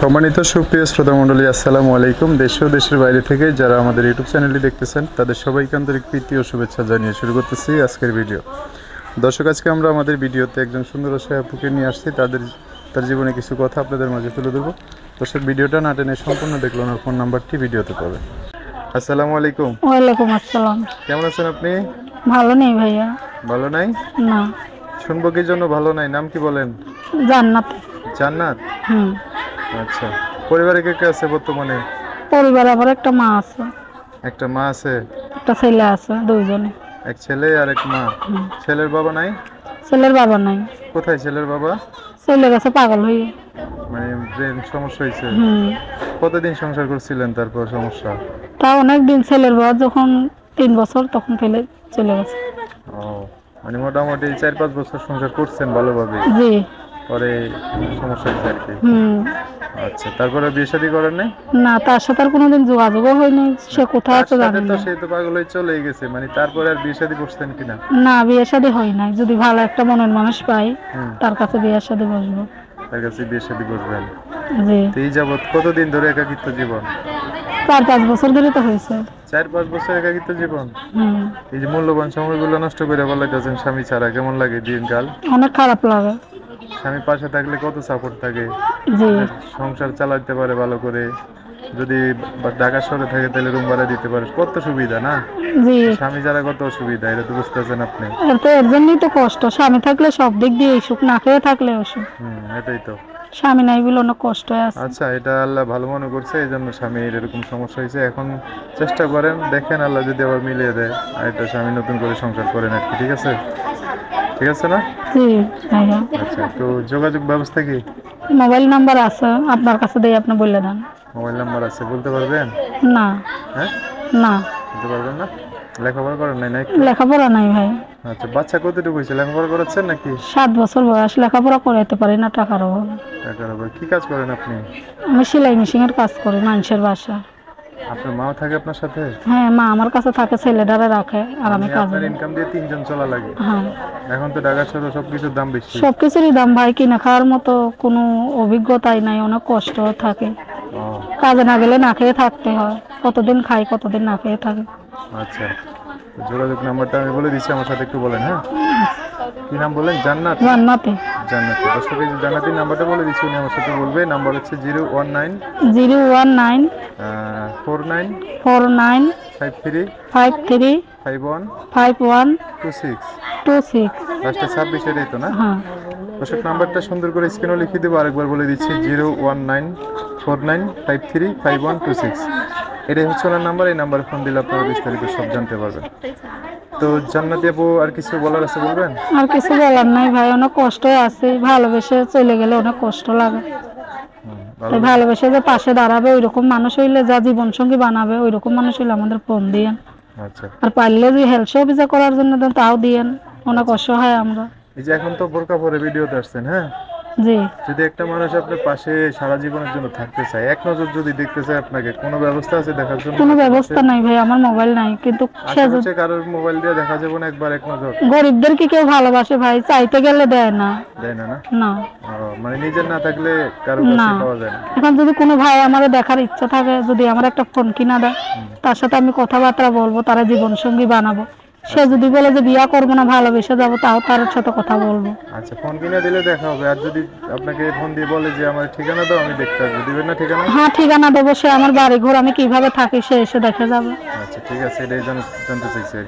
সম্মানিত সুপ্রিয় শ্রোতা মণ্ডলী আসসালামু আলাইকুম। দেশ ও দেশের বাইরে থেকে যারা আমাদের ইউটিউব চ্যানেলটি দেখতেছেন তাদের সবাইকে আন্তরিক প্রীতি ও শুভেচ্ছা জানিয়ে শুরু করতেছি আজকের ভিডিও। দর্শক আজকে আমরা আমাদের ভিডিওতে একজন সুন্দর অসহায় আপুকে নিয়ে আসছি। তাদের তার জীবনে কিছু কথা আপনাদের মাঝে তুলে ধরবো। দর্শক ভিডিওটা না টেনে সম্পূর্ণ দেখল না ফোন নাম্বারটি ভিডিওতে পাবে। আসসালামু আলাইকুম। ওয়ালাইকুম আসসালাম। কেমন আছেন আপনি? ভালো নেই ভাইয়া। ভালো নাই? না। শুনব কি জন্য ভালো নাই? নাম কি বলেন? জান্নাত। জান্নাত? হুম। আচ্ছা পরিবারে কে কে আছে বর্তমানে? পরিবার একটা মা আছে। একটা মা আছে? একটা ছেলে আছে দুইজনে। এক ছেলে আর এক মা। ছেলের বাবা নাই? ছেলের বাবা নাই। কোথায় ছেলের বাবা? ছেলে গেছে পাগল হয়ে। মানে ব্রেন সমস্যা হয়েছে কতদিন সংসার করছিলেন তারপর সমস্যা? তা অনেক দিন ছেলের বাবা যখন তিন বছর তখন ফেলে চলে গেছে। ও মানে মোটামুটি চার পাঁচ বছর সংসার করছেন ভালোভাবে। জি। পরে সমস্যা হয়েছে আর কি। আচ্ছা তারপরে বিয়ে শাদী করেন নাই? না তার সাথে আর কোনোদিন যোগাযোগও হয়নি। সে কোথায় আছে জানি না। সেই তো পাগল হয়ে চলে গেছে মানে তারপরে আর বিয়ে শাদী করছেন কিনা? না বিয়ে শাদী হয় নাই। যদি ভালো একটা মনের মানুষ পাই তার কাছে বিয়ে শাদী বসবো। তার কাছে বিয়ে শাদী করবেন জি। তো এই যাবৎ কতদিন ধরে একাকিত্ব জীবন? চার পাঁচ বছর ধরে তো হয়েছে। চার পাঁচ বছর একাকিত্ব জীবন? এই যে মূল্যবান সময়গুলো নষ্ট করে বলা যাচ্ছেন স্বামী ছাড়া কেমন লাগে দিনকাল? অনেক খারাপ লাগে। স্বামী পাশে থাকলে কত সাপোর্ট থাকে? সংসার চালাতে পারে ভালো করে। যদি ঢাকা শহরে থাকে তাহলে রুম ভাড়া দিতে পারে। কত সুবিধা না? স্বামী যারা কত অসুবিধা? এটা তো বুঝতেছেন আপনি। তো এর জন্যই তো কষ্ট। স্বামী থাকলে সব দিক দিয়ে সুখ না খেয়ে থাকলে অসুখ। হুম এটাই তো। স্বামী নাই বলে অনেক কষ্ট আছে। আচ্ছা এটা আল্লাহ ভালো মনে করছে এই জন্য স্বামীর এরকম সমস্যা হয়েছে। এখন চেষ্টা করেন দেখেন আল্লাহ যদি আবার মিলিয়ে দেয়। আর এটা স্বামী নতুন করে সংসার করেন আর কি ঠিক আছে? ঠিক আছে না? জি ভাইয়া আচ্ছা তো যোগাযোগ ব্যবস্থা কি? মোবাইল নাম্বার আছে আপনার কাছে দিয়ে আপনি বলে দেন। মোবাইল নাম্বার আছে বলতে পারবেন? না। হ্যাঁ? না। বলতে পারবেন না? লেখাপড়া করেন নাই নাকি? লেখাপড়া নাই ভাই। আচ্ছা বাচ্চা কতটুকু হয়েছে? লেখাপড়া করাচ্ছেন নাকি? সাত বছর বয়স লেখাপড়া করাইতে পারি না টাকার অভাবে। টাকার আবার কি কাজ করেন আপনি? আমি সেলাই মেশিনের কাজ করি মানুষের বাসা আপনার মাও থাকে আপনার সাথে? হ্যাঁ মা আমার কাছে থাকে ছেলেটারে রাখে আর আমি মানে কাজ আপনার ইনকাম দিয়ে তিনজন চলা লাগে। হ্যাঁ। এখন তো ঢাকা শহরে সবকিছুর দাম বেশি। সবকিছুরই দাম ভাই কিনে খাওয়ার মতো কোনো অভিজ্ঞতাই নাই অনেক কষ্ট থাকে। কাজে না গেলে না খেয়ে থাকতে হয়। কতদিন খাই কতদিন না খেয়ে থাকে। আচ্ছা। যোগাযোগ নাম্বারটা আমি বলে দিচ্ছি আমার সাথে একটু বলেন হ্যাঁ? কি নাম বলেন? জান্নাত? জান্নাতে। জান্নাতি। দর্শক এই জান্নাতির নাম্বারটা বলে দিচ্ছি উনি আমার সাথে বলবে। নাম্বার হচ্ছে zero one nine zero one nine four nine four nine five three five three five one five one two six. Two six. লাস্টে ছাব্বিশ এটাই তো না? হ্যাঁ। দর্শক নাম্বারটা সুন্দর করে স্ক্রিনও লিখে দেবো আরেকবার বলে দিচ্ছি zero one nine four nine five three five one two six. এটাই হচ্ছে ওনার নাম্বার এই নাম্বারে ফোন দিলে আপনারা বিস্তারিত সব জানতে পারবেন। তো জান্নাতি আপু আর কিছু বলার আছে বলবেন? আর কিছু বলার নাই ভাই অনেক কষ্ট আছে। ভালোবেসে চলে গেলে অনেক কষ্ট লাগে। ভালোবেসে যে পাশে দাঁড়াবে ওই রকম মানুষ হইলে যা জীবন সঙ্গী বানাবে ওই রকম মানুষ হইলে আমাদের ফোন দিয়েন। আচ্ছা। আর পারলে যে হেলথ অফিসে করার জন্য দেন তাও দিয়েন। অনেক অসহায় আমরা। এই যে এখন তো বোরকা পরে ভিডিওতে আসছেন হ্যাঁ? জি। যদি একটা মানুষ আপনার পাশে সারা জীবনের জন্য থাকতে চায় এক নজর যদি দেখতে চায় আপনাকে কোনো ব্যবস্থা আছে দেখার জন্য? কোনো ব্যবস্থা নাই ভাই আমার মোবাইল নাই কিন্তু আশেপাশে কারোর মোবাইল দিয়ে দেখা যাবে না একবার এক নজর। গরিবদের কি কেউ ভালোবাসে ভাই? চাইতে গেলে দেয় না। দেয় না না? না। মানে নিজের না থাকলে কারও কাছে। পাওয়া যায় না। এখন যদি কোনো ভাই আমার দেখার ইচ্ছা থাকে যদি আমার একটা ফোন কিনা দেয় তার সাথে আমি কথাবার্তা বলব তারা জীবন সঙ্গী বানাবো। সে যদি বলে যে বিয়া করব না ভালোবেসে যাব তাও তার সাথে কথা বলব। আচ্ছা ফোন কিনে দিলে দেখা হবে। আর যদি আপনাকে ফোন দিয়ে বলে যে আমার ঠিকানা দাও আমি দেখতে আসব। দিবেন না ঠিকানা? হ্যাঁ ঠিকানা দেবো সে আমার বাড়ি ঘর আমি কীভাবে থাকি সে এসে দেখে যাবে। আচ্ছা ঠিক আছে এটাই জান- জানতে চাইছি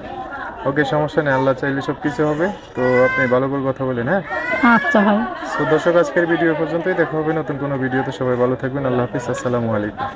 ওকে সমস্যা নেই আল্লাহ চাইলে সব কিছু হবে। তো আপনি ভালো করে কথা বলেন হ্যাঁ? আচ্ছা ভাই। তো দর্শক আজকের ভিডিও পর্যন্তই। দেখা হবে নতুন কোনো ভিডিওতে। সবাই ভালো থাকবেন আল্লাহ হাফিজ আসসালামু আলাইকুম।